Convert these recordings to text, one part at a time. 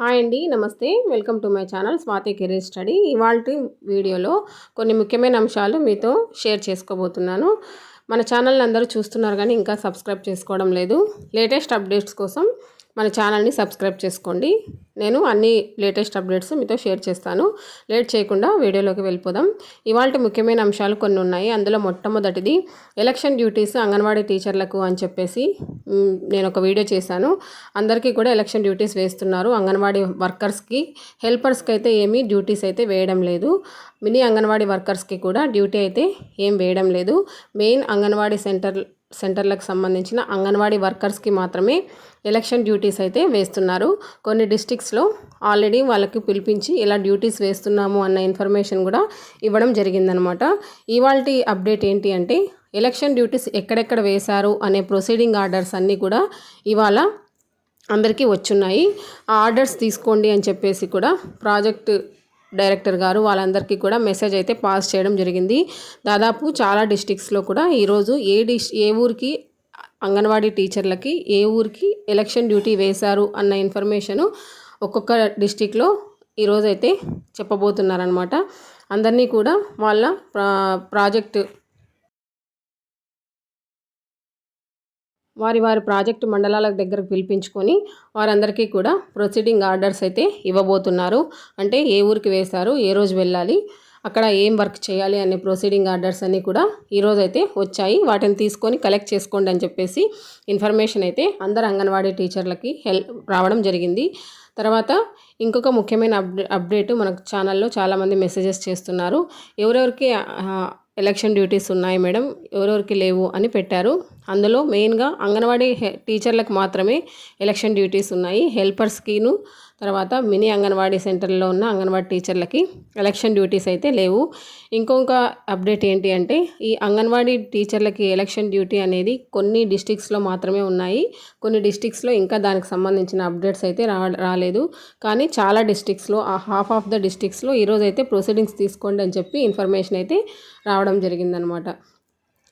Hi అండి నమస్తే. Welcome to my channel Swathi career study. ఇవాళ వీడియోలో కొన్ని ముఖ్యమైన అంశాలు మీతో షేర్ చేసుకోబోతున్నాను. మన ఛానల్ అందరూ చూస్తున్నారు కానీ ఇంకా సబ్స్క్రైబ్ చేసుకోవడం లేదు. లేటెస్ట్ అప్డేట్స్ కోసం మన ఛానల్ని సబ్స్క్రైబ్ చేసుకోండి. నేను అన్ని లేటెస్ట్ అప్డేట్స్ మీతో షేర్ చేస్తాను. లేట్ చేయకుండా వీడియోలోకి వెళ్ళిపోదాం. ఇవాళ ముఖ్యమైన అంశాలు కొన్ని ఉన్నాయి. అందులో మొట్టమొదటిది ఎలక్షన్ డ్యూటీస్ అంగన్వాడీ టీచర్లకు అని చెప్పేసి నేను ఒక వీడియో చేశాను. అందరికీ కూడా ఎలక్షన్ డ్యూటీస్ వేస్తున్నారు. అంగన్వాడీ వర్కర్స్కి హెల్పర్స్కి అయితే ఏమీ డ్యూటీస్ అయితే వేయడం లేదు. మినీ అంగన్వాడీ వర్కర్స్కి కూడా డ్యూటీ అయితే ఏం వేయడం లేదు. మెయిన్ అంగన్వాడీ సెంటర్ సెంటర్లకు సంబంధించిన అంగన్వాడీ వర్కర్స్కి మాత్రమే ఎలక్షన్ డ్యూటీస్ అయితే వేస్తున్నారు. కొన్ని డిస్టిక్స్లో ఆల్రెడీ వాళ్ళకి పిలిపించి ఇలా డ్యూటీస్ వేస్తున్నాము అన్న ఇన్ఫర్మేషన్ కూడా ఇవ్వడం జరిగిందనమాట. ఇవాళ అప్డేట్ ఏంటి అంటే ఎలక్షన్ డ్యూటీస్ ఎక్కడెక్కడ వేశారు అనే ప్రొసీడింగ్ ఆర్డర్స్ అన్నీ కూడా ఇవాళ అందరికీ వచ్చున్నాయి. ఆ ఆర్డర్స్ తీసుకోండి అని చెప్పేసి కూడా ప్రాజెక్టు డైరెక్టర్ గారు వాళ్ళందరికీ కూడా మెసేజ్ అయితే పాస్ చేయడం జరిగింది. దాదాపు చాలా డిస్టిక్స్లో కూడా ఈరోజు ఏ డిస్ ఏ ఊరికి అంగన్వాడీ టీచర్లకి ఏ ఊరికి ఎలక్షన్ డ్యూటీ వేశారు అన్న ఇన్ఫర్మేషను ఒక్కొక్క డిస్టిక్లో ఈరోజైతే చెప్పబోతున్నారనమాట అందరినీ కూడా వాళ్ళ ప్రాజెక్టు వారి వారి ప్రాజెక్టు మండలాల దగ్గరకు పిలిపించుకొని వారందరికీ కూడా ప్రొసీడింగ్ ఆర్డర్స్ అయితే ఇవ్వబోతున్నారు. అంటే ఏ ఊరికి వేశారు ఏ రోజు వెళ్ళాలి అక్కడ ఏం వర్క్ చేయాలి అనే ప్రొసీడింగ్ ఆర్డర్స్ అన్నీ కూడా ఈరోజు అయితే వచ్చాయి. వాటిని తీసుకొని కలెక్ట్ చేసుకోండి అని చెప్పేసి ఇన్ఫర్మేషన్ అయితే అందరు అంగన్వాడీ టీచర్లకి హెల్ప్ రావడం జరిగింది. తర్వాత ఇంకొక ముఖ్యమైన అప్డే అప్డేట్ మనకు ఛానల్లో చాలామంది మెసేజెస్ చేస్తున్నారు. ఎవరెవరికి ఎలక్షన్ డ్యూటీస్ ఉన్నాయి మేడం ఎవరెవరికి లేవు అని పెట్టారు. అందులో మెయిన్గా అంగన్వాడీ టీచర్లకు మాత్రమే ఎలక్షన్ డ్యూటీస్ ఉన్నాయి. హెల్పర్స్కిను తర్వాత మినీ అంగన్వాడీ సెంటర్లో ఉన్న అంగన్వాడీ టీచర్లకి ఎలక్షన్ డ్యూటీస్ అయితే లేవు. ఇంకొక అప్డేట్ ఏంటి అంటే ఈ అంగన్వాడీ టీచర్లకి ఎలక్షన్ డ్యూటీ అనేది కొన్ని డిస్టిక్స్లో మాత్రమే ఉన్నాయి. కొన్ని డిస్టిక్స్లో ఇంకా దానికి సంబంధించిన అప్డేట్స్ అయితే రా రాలేదు. కానీ చాలా డిస్టిక్స్లో హాఫ్ ఆఫ్ ద డిస్టిక్స్లో ఈరోజు అయితే ప్రొసీడింగ్స్ తీసుకోండి అని చెప్పి ఇన్ఫర్మేషన్ అయితే రావడం జరిగిందనమాట.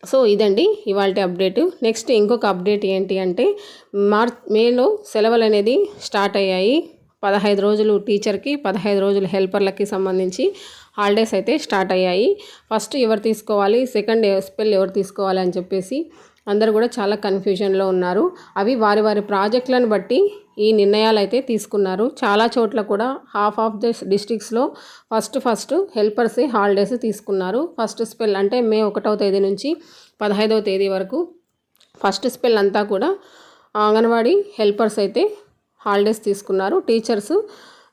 సో ఇదండి ఇవాళ అప్డేటు. నెక్స్ట్ ఇంకొక అప్డేట్ ఏంటి అంటే మార్చ్ మేలో సెలవులు అనేది స్టార్ట్ అయ్యాయి. పదహైదు రోజులు టీచర్కి పదహైదు రోజులు హెల్పర్లకి సంబంధించి హాలిడేస్ అయితే స్టార్ట్ అయ్యాయి. ఫస్ట్ ఎవరు తీసుకోవాలి సెకండ్ స్పెల్ ఎవరు తీసుకోవాలి అని చెప్పేసి అందరూ కూడా చాలా కన్ఫ్యూజన్లో ఉన్నారు. అవి వారి వారి ప్రాజెక్టులను బట్టి ఈ నిర్ణయాలు అయితే తీసుకున్నారు. చాలా చోట్ల కూడా హాఫ్ ఆఫ్ ద డిస్ట్రిక్ట్స్లో ఫస్ట్ ఫస్ట్ హెల్పర్సే హాలిడేస్ తీసుకున్నారు. ఫస్ట్ స్పెల్ అంటే మే ఒకటవ తేదీ నుంచి పదహైదవ తేదీ వరకు ఫస్ట్ స్పెల్ అంతా కూడా అంగన్వాడీ హెల్పర్స్ అయితే హాలిడేస్ తీసుకున్నారు. టీచర్స్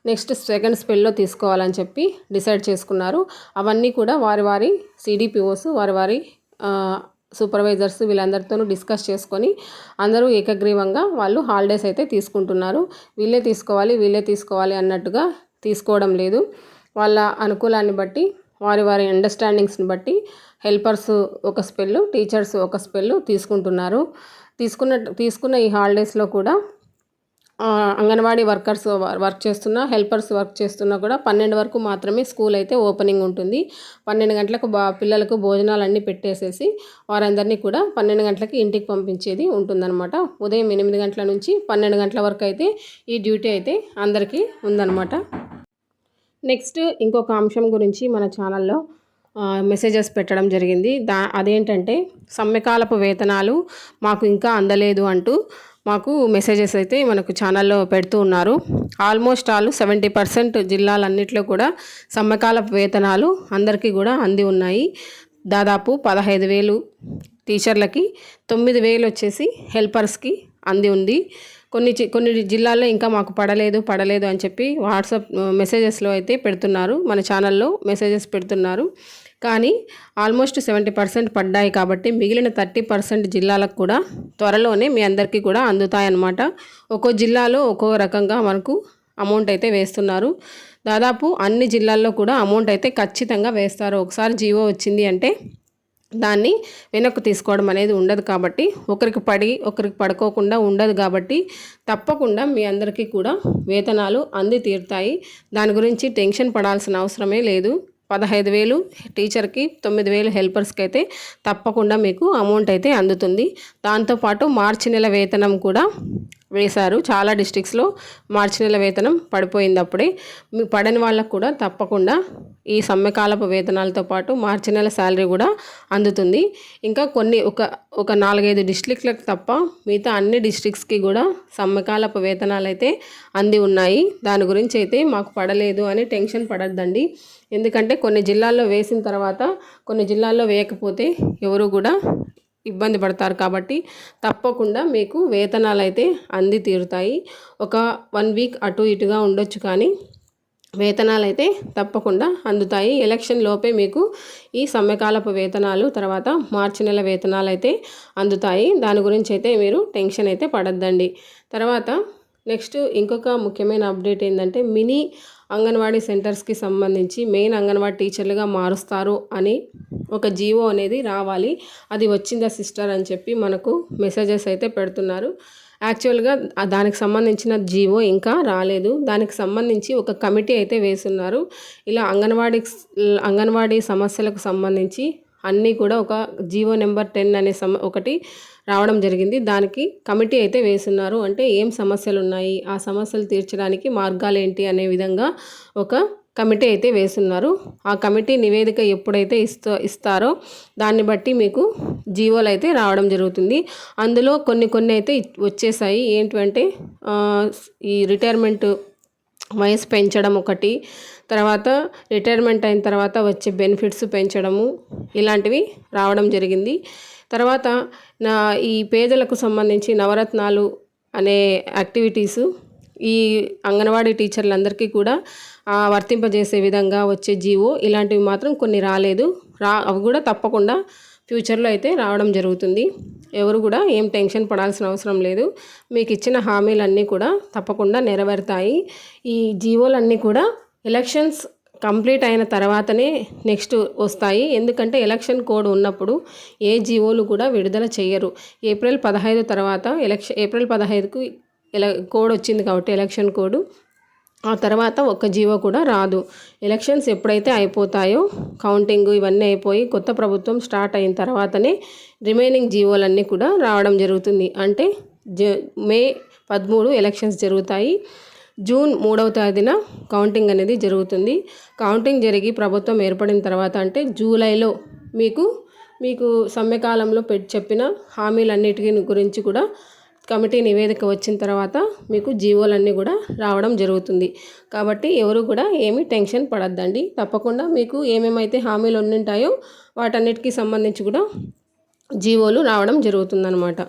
నెక్స్ట్ సెకండ్ స్పెల్లో తీసుకోవాలని చెప్పి డిసైడ్ చేసుకున్నారు. అవన్నీ కూడా వారి వారి సిడిపిఓస్ వారి వారి సూపర్వైజర్స్ వీళ్ళందరితోనూ డిస్కస్ చేసుకొని అందరూ ఏకగ్రీవంగా వాళ్ళు హాలిడేస్ అయితే తీసుకుంటున్నారు. వీళ్ళే తీసుకోవాలి వీళ్ళే తీసుకోవాలి అన్నట్టుగా తీసుకోవడం లేదు. వాళ్ళ అనుకూలాన్ని బట్టి వారి వారి అండర్స్టాండింగ్స్ని బట్టి హెల్పర్స్ ఒక స్పెల్లు టీచర్స్ ఒక స్పెల్లు తీసుకుంటున్నారు. తీసుకున్న తీసుకున్న ఈ హాలిడేస్లో కూడా అంగన్వాడీ వర్కర్స్ వర్క్ చేస్తున్న హెల్పర్స్ వర్క్ చేస్తున్నా కూడా పన్నెండు వరకు మాత్రమే స్కూల్ అయితే ఓపెనింగ్ ఉంటుంది. పన్నెండు గంటలకు బా పిల్లలకు భోజనాలు అన్నీ పెట్టేసేసి వారందరినీ కూడా పన్నెండు గంటలకి ఇంటికి పంపించేది ఉంటుందన్నమాట. ఉదయం ఎనిమిది గంటల నుంచి పన్నెండు గంటల వరకు అయితే ఈ డ్యూటీ అయితే అందరికీ ఉందన్నమాట. నెక్స్ట్ ఇంకొక అంశం గురించి మన ఛానల్లో మెసేజెస్ పెట్టడం జరిగింది. దా అదేంటంటే సమ్మెకాలపు వేతనాలు మాకు ఇంకా అందలేదు అంటూ మాకు మెసేజెస్ అయితే మనకు ఛానల్లో పెడుతూ ఉన్నారు. ఆల్మోస్ట్ ఆల్ సెవెంటీ పర్సెంట్ జిల్లాలన్నింటిలో కూడా సమ్మకాల వేతనాలు అందరికీ కూడా అంది ఉన్నాయి. దాదాపు పదహైదు వేలు టీచర్లకి తొమ్మిది వేలు వచ్చేసి హెల్పర్స్కి అంది ఉంది. కొన్ని కొన్ని జిల్లాల్లో ఇంకా మాకు పడలేదు పడలేదు అని చెప్పి వాట్సాప్ మెసేజెస్లో అయితే పెడుతున్నారు. మన ఛానల్లో మెసేజెస్ పెడుతున్నారు. కానీ ఆల్మోస్ట్ సెవెంటీ పర్సెంట్ పడ్డాయి కాబట్టి మిగిలిన థర్టీ పర్సెంట్ జిల్లాలకు కూడా త్వరలోనే మీ అందరికీ కూడా అందుతాయన్నమాట. ఒక్కో జిల్లాలో ఒక్కో రకంగా మనకు అమౌంట్ అయితే వేస్తున్నారు. దాదాపు అన్ని జిల్లాల్లో కూడా అమౌంట్ అయితే ఖచ్చితంగా వేస్తారు. ఒకసారి జీవో వచ్చింది అంటే దాన్ని వెనక్కు తీసుకోవడం అనేది ఉండదు కాబట్టి ఒకరికి పడి ఒకరికి పడుకోకుండా ఉండదు కాబట్టి తప్పకుండా మీ అందరికీ కూడా వేతనాలు అంది తీరుతాయి దాని గురించి టెన్షన్ పడాల్సిన అవసరమే లేదు. పదహైదు వేలు టీచర్కి తొమ్మిది వేలు హెల్పర్స్కి అయితే తప్పకుండా మీకు అమౌంట్ అయితే అందుతుంది. దాంతోపాటు మార్చి నెల వేతనం కూడా వేశారు. చాలా డిస్ట్రిక్ట్స్లో మార్చి నెల వేతనం పడిపోయింది అప్పుడే. మీ పడని వాళ్ళకు కూడా తప్పకుండా ఈ సమ్మెకాలపు వేతనాలతో పాటు మార్చి నెల శాలరీ కూడా అందుతుంది. ఇంకా కొన్ని ఒక ఒక నాలుగైదు డిస్ట్రిక్ట్లకు తప్ప మిగతా అన్ని డిస్ట్రిక్ట్స్కి కూడా సమ్మెకాలపు వేతనాలు అయితే అంది ఉన్నాయి. దాని గురించి అయితే మాకు పడలేదు అని టెన్షన్ పడద్దండి. ఎందుకంటే కొన్ని జిల్లాల్లో వేసిన తర్వాత కొన్ని జిల్లాల్లో వేయకపోతే ఎవరు కూడా ఇబ్బంది పడతారు కాబట్టి తప్పకుండా మీకు వేతనాలు అయితే అంది తీరుతాయి. ఒక వన్ వీక్ అటు ఇటుగా ఉండొచ్చు కానీ వేతనాలు అయితే తప్పకుండా అందుతాయి. ఎలక్షన్ లోపే మీకు ఈ సమ్మెకాలపు వేతనాలు తర్వాత మార్చి నెల వేతనాలు అయితే అందుతాయి. దాని గురించి అయితే మీరు టెన్షన్ అయితే పడద్దండి. తర్వాత నెక్స్ట్ ఇంకొక ముఖ్యమైన అప్డేట్ ఏంటంటే మినీ అంగన్వాడీ సెంటర్స్కి సంబంధించి మెయిన్ అంగన్వాడీ టీచర్లుగా మారుస్తారు అని ఒక జీవో అనేది రావాలి. అది వచ్చిందా సిస్టర్ అని చెప్పి మనకు మెసేజెస్ అయితే పెడుతున్నారు. యాక్చువల్గా దానికి సంబంధించిన జీవో ఇంకా రాలేదు. దానికి సంబంధించి ఒక కమిటీ అయితే వేస్తున్నారు ఇలా అంగన్వాడీ అంగన్వాడీ సమస్యలకు సంబంధించి అన్నీ కూడా ఒక జీవో నెంబర్ టెన్ అనే సమ ఒకటి రావడం జరిగింది. దానికి కమిటీ అయితే వేస్తున్నారు. అంటే ఏం సమస్యలు ఉన్నాయి ఆ సమస్యలు తీర్చడానికి మార్గాలు ఏంటి? అనే విధంగా ఒక కమిటీ అయితే వేస్తున్నారు. ఆ కమిటీ నివేదిక ఎప్పుడైతే ఇస్తా ఇస్తారో దాన్ని బట్టి మీకు జీవోలు అయితే రావడం జరుగుతుంది. అందులో కొన్ని కొన్ని అయితే వచ్చేసాయి. ఏంటంటే ఈ రిటైర్మెంట్ వయసు పెంచడం ఒకటి. తర్వాత రిటైర్మెంట్ అయిన తర్వాత వచ్చే బెనిఫిట్స్ పెంచడము ఇలాంటివి రావడం జరిగింది. తర్వాత నా ఈ పేదలకు సంబంధించి నవరత్నాలు అనే యాక్టివిటీసు ఈ అంగన్వాడీ టీచర్లందరికీ కూడా వర్తింపజేసే విధంగా వచ్చే జీవో ఇలాంటివి మాత్రం కొన్ని రాలేదు. రా అవి కూడా తప్పకుండా ఫ్యూచర్లో అయితే రావడం జరుగుతుంది. ఎవరు కూడా ఏం టెన్షన్ పడాల్సిన అవసరం లేదు. మీకు ఇచ్చిన హామీలన్నీ కూడా తప్పకుండా నెరవేరుతాయి. ఈ జీవోలన్నీ కూడా ఎలక్షన్స్ కంప్లీట్ అయిన తర్వాతనే నెక్స్ట్ వస్తాయి. ఎందుకంటే ఎలక్షన్ కోడ్ ఉన్నప్పుడు ఏ జీవోలు కూడా విడుదల చేయరు. ఏప్రిల్ పదహైదు తర్వాత ఎలక్షన్ ఏప్రిల్ పదహైదుకు ఎల కోడ్ వచ్చింది కాబట్టి ఎలక్షన్ కోడ్. ఆ తర్వాత ఒక్క జీవో కూడా రాదు. ఎలక్షన్స్ ఎప్పుడైతే అయిపోతాయో కౌంటింగ్ ఇవన్నీ అయిపోయి కొత్త ప్రభుత్వం స్టార్ట్ అయిన తర్వాతనే రిమైనింగ్ జీవోలన్నీ కూడా రావడం జరుగుతుంది. అంటే జ మే పదమూడు ఎలక్షన్స్ జరుగుతాయి. జూన్ మూడవ తేదీన కౌంటింగ్ అనేది జరుగుతుంది. కౌంటింగ్ జరిగి ప్రభుత్వం ఏర్పడిన తర్వాత అంటే జూలైలో మీకు మీకు సమ్మెకాలంలో పెట్టి చెప్పిన హామీలన్నిటి గురించి కూడా కమిటీ నివేదిక వచ్చిన తర్వాత మీకు జీవోలన్నీ కూడా రావడం జరుగుతుంది. కాబట్టి ఎవరు కూడా ఏమీ టెన్షన్ పడద్దండి. తప్పకుండా మీకు ఏమేమైతే హామీలు ఉండింటాయో వాటన్నిటికీ సంబంధించి కూడా జీవోలు రావడం జరుగుతుందన్నమాట.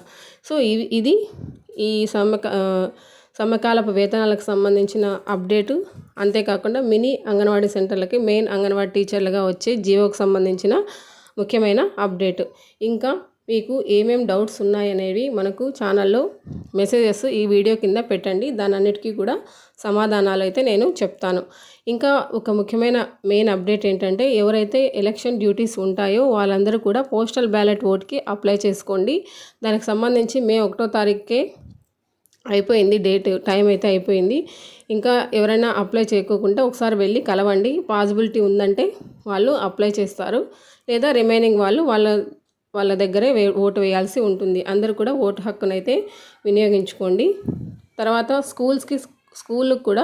సో ఇవి ఇది ఈ సమక సమకాలపు వేతనాలకు సంబంధించిన అప్డేటు. అంతేకాకుండా మినీ అంగన్వాడీ సెంటర్లకి మెయిన్ అంగన్వాడీ టీచర్లుగా వచ్చే జీవోకు సంబంధించిన ముఖ్యమైన అప్డేట్. ఇంకా మీకు ఏమేం డౌట్స్ ఉన్నాయనేవి మనకు ఛానల్లో మెసేజెస్ ఈ వీడియో కింద పెట్టండి. దాని అన్నిటికీ కూడా సమాధానాలు అయితే నేను చెప్తాను. ఇంకా ఒక ముఖ్యమైన మెయిన్ అప్డేట్ ఏంటంటే ఎవరైతే ఎలక్షన్ డ్యూటీస్ ఉంటాయో వాళ్ళందరూ కూడా పోస్టల్ బ్యాలెట్ ఓట్కి అప్లై చేసుకోండి. దానికి సంబంధించి మే ఒకటో తారీఖుకే అయిపోయింది డేట్ టైం అయితే అయిపోయింది. ఇంకా ఎవరైనా అప్లై చేయకోకుండా ఒకసారి వెళ్ళి కలవండి. పాసిబిలిటీ ఉందంటే వాళ్ళు అప్లై చేస్తారు. లేదా రిమైనింగ్ వాళ్ళు వాళ్ళ వాళ్ళ దగ్గరే వే ఓటు వేయాల్సి ఉంటుంది. అందరూ కూడా ఓటు హక్కునైతే వినియోగించుకోండి. తర్వాత స్కూల్స్కి స్కూళ్ళకు కూడా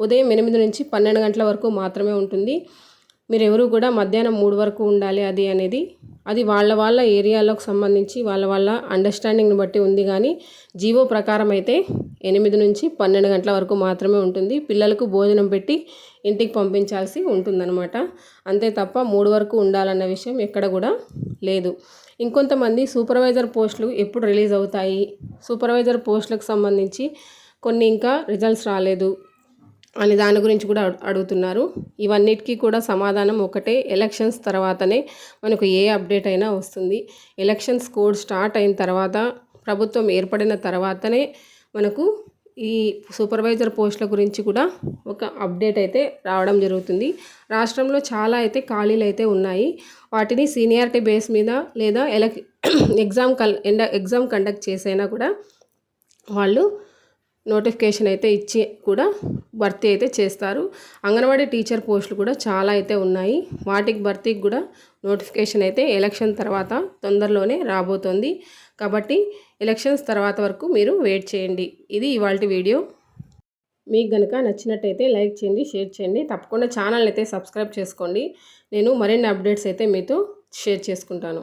ఉదయం ఎనిమిది నుంచి పన్నెండు గంటల వరకు మాత్రమే ఉంటుంది. మీరు ఎవరు కూడా మధ్యాహ్నం మూడు వరకు ఉండాలి అది అనేది. అది వాళ్ళ వాళ్ళ ఏరియాలోకి సంబంధించి వాళ్ళ వాళ్ళ అండర్స్టాండింగ్ని బట్టి ఉంది కానీ జీవో ప్రకారం అయితే ఎనిమిది నుంచి పన్నెండు గంటల వరకు మాత్రమే ఉంటుంది. పిల్లలకు భోజనం పెట్టి ఇంటికి పంపించాల్సి ఉంటుందన్నమాట. అంతే తప్ప మూడు వరకు ఉండాలన్న విషయం ఎక్కడ కూడా లేదు. ఇంకొంతమంది సూపర్వైజర్ పోస్టులు ఎప్పుడు రిలీజ్ అవుతాయి? సూపర్వైజర్ పోస్టులకు సంబంధించి కొన్ని ఇంకా రిజల్ట్స్ రాలేదు అని దాని గురించి కూడా అడుగుతున్నారు. ఇవన్నిటికీ కూడా సమాధానం ఒకటే ఎలక్షన్స్ తర్వాతనే మనకు ఏ అప్డేట్ అయినా వస్తుంది. ఎలక్షన్స్ కోడ్ స్టార్ట్ అయిన తర్వాత ప్రభుత్వం ఏర్పడిన తర్వాతనే మనకు ఈ సూపర్వైజర్ పోస్టుల గురించి కూడా ఒక అప్డేట్ అయితే రావడం జరుగుతుంది. రాష్ట్రంలో చాలా అయితే ఖాళీలు అయితే ఉన్నాయి. వాటిని సీనియారిటీ బేస్ మీద లేదా ఎలక్ ఎగ్జామ్ కల్ ఎగ్జామ్ కండక్ట్ చేసైనా కూడా వాళ్ళు నోటిఫికేషన్ అయితే ఇచ్చి కూడా భర్తీ అయితే చేస్తారు. అంగన్వాడీ టీచర్ పోస్టులు కూడా చాలా అయితే ఉన్నాయి. వాటికి భర్తీకి కూడా నోటిఫికేషన్ అయితే ఎలక్షన్ తర్వాత తొందరలోనే రాబోతోంది. కాబట్టి ఎలక్షన్స్ తర్వాత వరకు మీరు వెయిట్ చేయండి. ఇది ఇవాళ వీడియో. మీకు కనుక నచ్చినట్టయితే లైక్ చేయండి షేర్ చేయండి. తప్పకుండా ఛానల్ అయితే సబ్స్క్రైబ్ చేసుకోండి. నేను మరిన్ని అప్డేట్స్ అయితే మీతో షేర్ చేసుకుంటాను.